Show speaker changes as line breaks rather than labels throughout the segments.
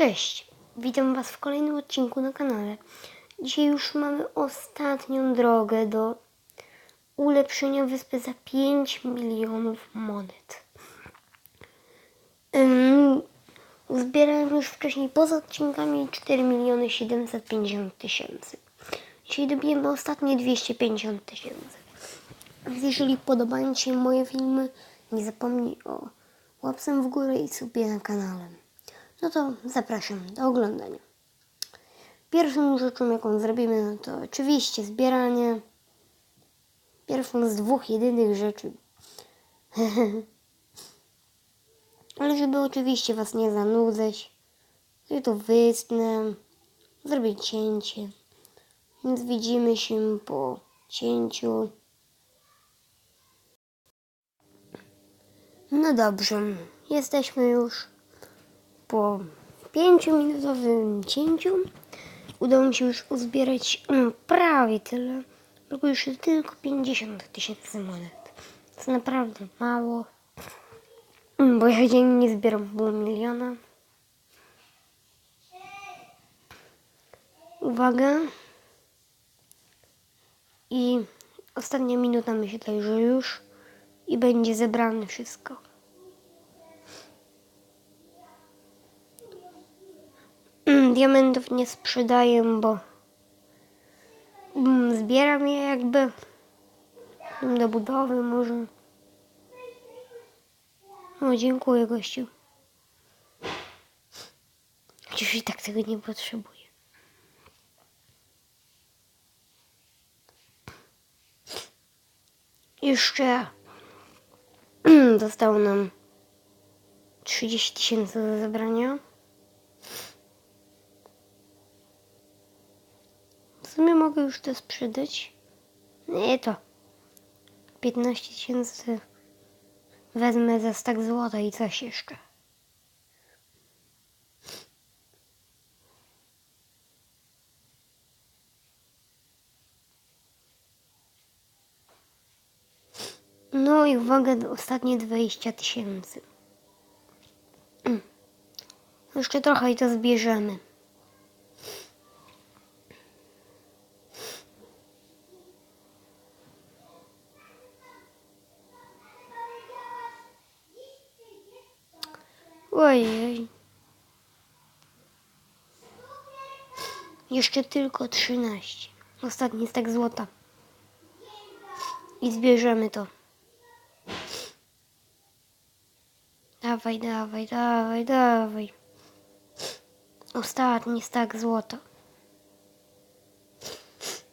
Cześć, witam Was w kolejnym odcinku na kanale. Dzisiaj już mamy ostatnią drogę do ulepszenia wyspy za 5 milionów monet. Ym, Zbierałem już wcześniej poza odcinkami 4 miliony 750 tysięcy. Dzisiaj dobijemy ostatnie 250 tysięcy. Więc jeżeli podobają Ci się moje filmy, nie zapomnij o łapce w górę i subie na kanale. No to zapraszam do oglądania. Pierwszą rzeczą, jaką zrobimy, no to oczywiście zbieranie. Pierwszą z dwóch jedynych rzeczy. Ale żeby oczywiście Was nie zanudzać, ja to wytnę, zrobię cięcie. Więc widzimy się po cięciu. No dobrze, jesteśmy już po pięciominutowym cięciu. Udało mi się już uzbierać mm, prawie tyle. Brakuje już tylko 50 tysięcy monet. To naprawdę mało. Mm, Bo ja dziennie zbieram pół miliona. Uwaga. I ostatnia minuta myślę, że już i będzie zebrane wszystko. Diamentów nie sprzedaję, bo mm, zbieram je jakby do budowy może. O, dziękuję gościu. Chociaż i tak tego nie potrzebuję. Jeszcze zostało nam 30 tysięcy do zebrania. Sumie mogę już to sprzedać. Nie to. 15 tysięcy wezmę za stak złota i coś jeszcze. No i uwaga, ostatnie 20 tysięcy. Jeszcze trochę i to zbierzemy. Ojej. Jeszcze tylko 13. Ostatni stak złota. I zbierzemy to. Dawaj, dawaj, dawaj, dawaj. Ostatni stak złota.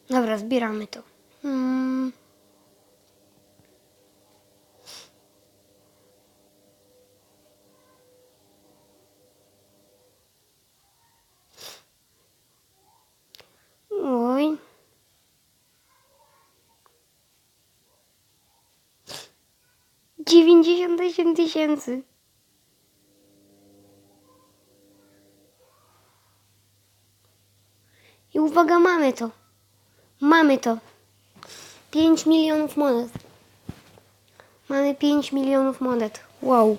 Dobra, zbieramy to. Mm. 98 tysięcy. I uwaga, mamy to. Mamy to. 5 milionów monet. Mamy 5 milionów monet. Wow.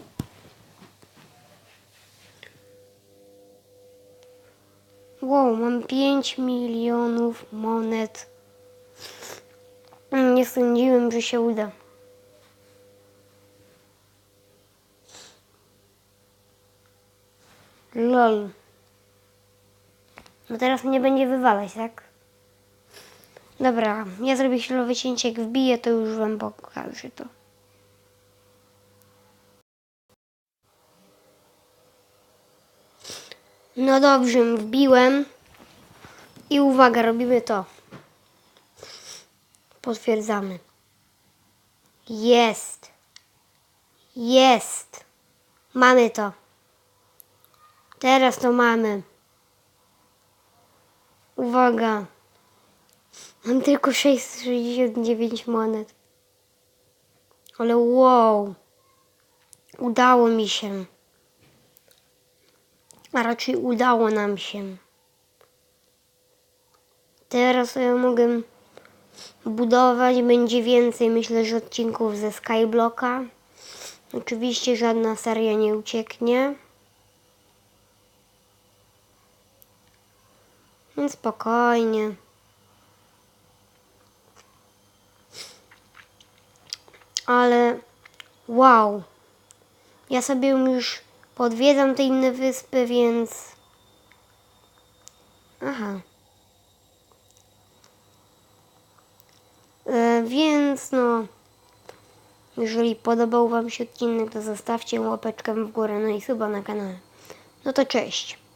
Wow, mam 5 milionów monet. Nie sądziłem, że się uda. Lol. No teraz mnie będzie wywalać, tak? Dobra, ja zrobię chwilowe cięcie, jak wbiję, to już wam pokażę to. No dobrze, wbiłem. I uwaga, robimy to. Potwierdzamy. Jest. Jest. Mamy to. Teraz to mamy. Uwaga. Mam tylko 669 monet. Ale wow. Udało mi się. A raczej udało nam się. Teraz ja mogę budować. Będzie więcej, myślę, że odcinków ze Skyblocka. Oczywiście żadna seria nie ucieknie. Więc spokojnie. Ale wow. Ja sobie już podwiedzam te inne wyspy, więc. Aha. E, więc no. Jeżeli podobał Wam się odcinek, to zostawcie łapeczkę w górę, no i suba na kanale. No to cześć.